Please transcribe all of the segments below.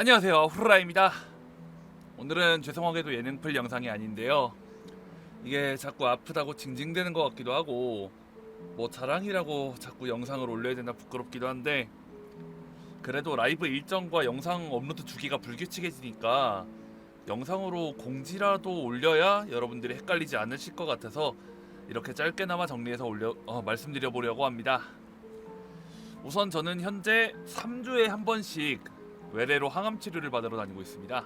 안녕하세요. 후라입니다. 오늘은 죄송하게도 예능풀 영상이 아닌데요. 이게 자꾸 아프다고 징징대는 것 같기도 하고 뭐 자랑이라고 자꾸 영상을 올려야 되나 부끄럽기도 한데 그래도 라이브 일정과 영상 업로드 주기가 불규칙해지니까 영상으로 공지라도 올려야 여러분들이 헷갈리지 않으실 것 같아서 이렇게 짧게나마 정리해서 올려 어, 말씀드려 보려고 합니다. 우선 저는 현재 3주에 한 번씩 외래로 항암 치료를 받으러 다니고 있습니다.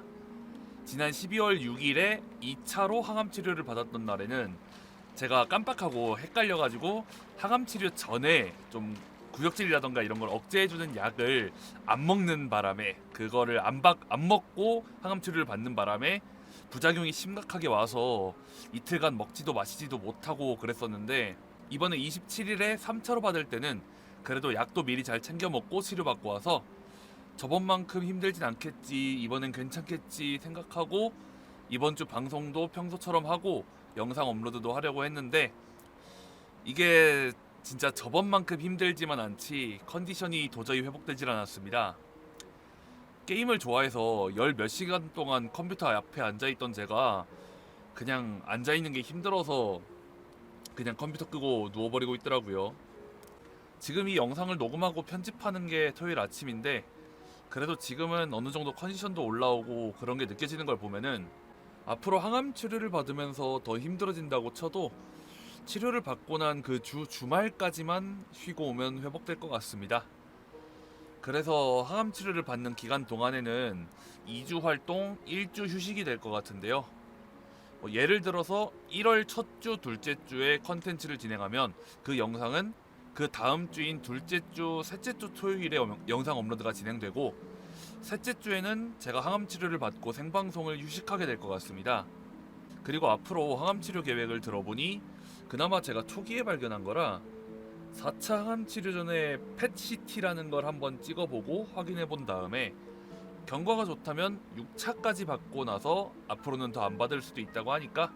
지난 12월 6일에 2차로 항암 치료를 받았던 날에는 제가 깜빡하고 헷갈려가지고 항암 치료 전에 좀 구역질이라던가 이런 걸 억제해주는 약을 안 먹는 바람에 그거를 안, 박, 안 먹고 항암 치료를 받는 바람에 부작용이 심각하게 와서 이틀간 먹지도 마시지도 못하고 그랬었는데 이번에 27일에 3차로 받을 때는 그래도 약도 미리 잘 챙겨 먹고 치료받고 와서 저번만큼 힘들진 않겠지 이번엔 괜찮겠지 생각하고 이번 주 방송도 평소처럼 하고 영상 업로드도 하려고 했는데 이게 진짜 저번만큼 힘들지만 않지 컨디션이 도저히 회복되질 않았습니다. 게임을 좋아해서 열 몇 시간 동안 컴퓨터 앞에 앉아 있던 제가 그냥 앉아 있는 게 힘들어서 그냥 컴퓨터 끄고 누워버리고 있더라고요. 지금 이 영상을 녹음하고 편집하는 게 토요일 아침인데 그래도 지금은 어느 정도 컨디션도 올라오고 그런 게 느껴지는 걸 보면은 앞으로 항암 치료를 받으면서 더 힘들어진다고 쳐도 치료를 받고 난 그 주 주말까지만 쉬고 오면 회복될 것 같습니다. 그래서 항암 치료를 받는 기간 동안에는 2주 활동, 1주 휴식이 될 것 같은데요. 뭐 예를 들어서 1월 첫 주, 둘째 주에 컨텐츠를 진행하면 그 영상은 그 다음 주인 둘째 주, 셋째 주 토요일에 영- 영상 업로드가 진행되고 셋째 주에는 제가 항암 치료를 받고 생방송을 휴식하게 될 것 같습니다. 그리고 앞으로 항암 치료 계획을 들어보니 그나마 제가 초기에 발견한 거라 4차 항암 치료 전에 펫CT라는 걸 한번 찍어보고 확인해 본 다음에 경과가 좋다면 6차까지 받고 나서 앞으로는 더 안 받을 수도 있다고 하니까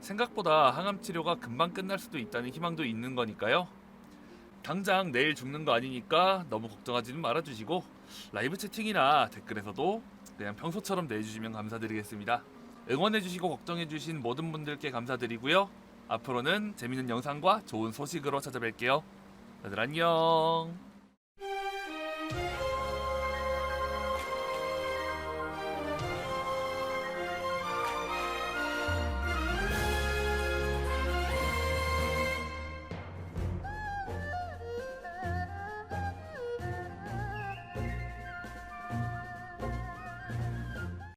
생각보다 항암 치료가 금방 끝날 수도 있다는 희망도 있는 거니까요. 당장 내일 죽는 거 아니니까 너무 걱정하지는 말아주시고 라이브 채팅이나 댓글에서도 그냥 평소처럼 내주시면 감사드리겠습니다. 응원해주시고 걱정해주신 모든 분들께 감사드리고요. 앞으로는 재밌는 영상과 좋은 소식으로 찾아뵐게요. 다들 안녕.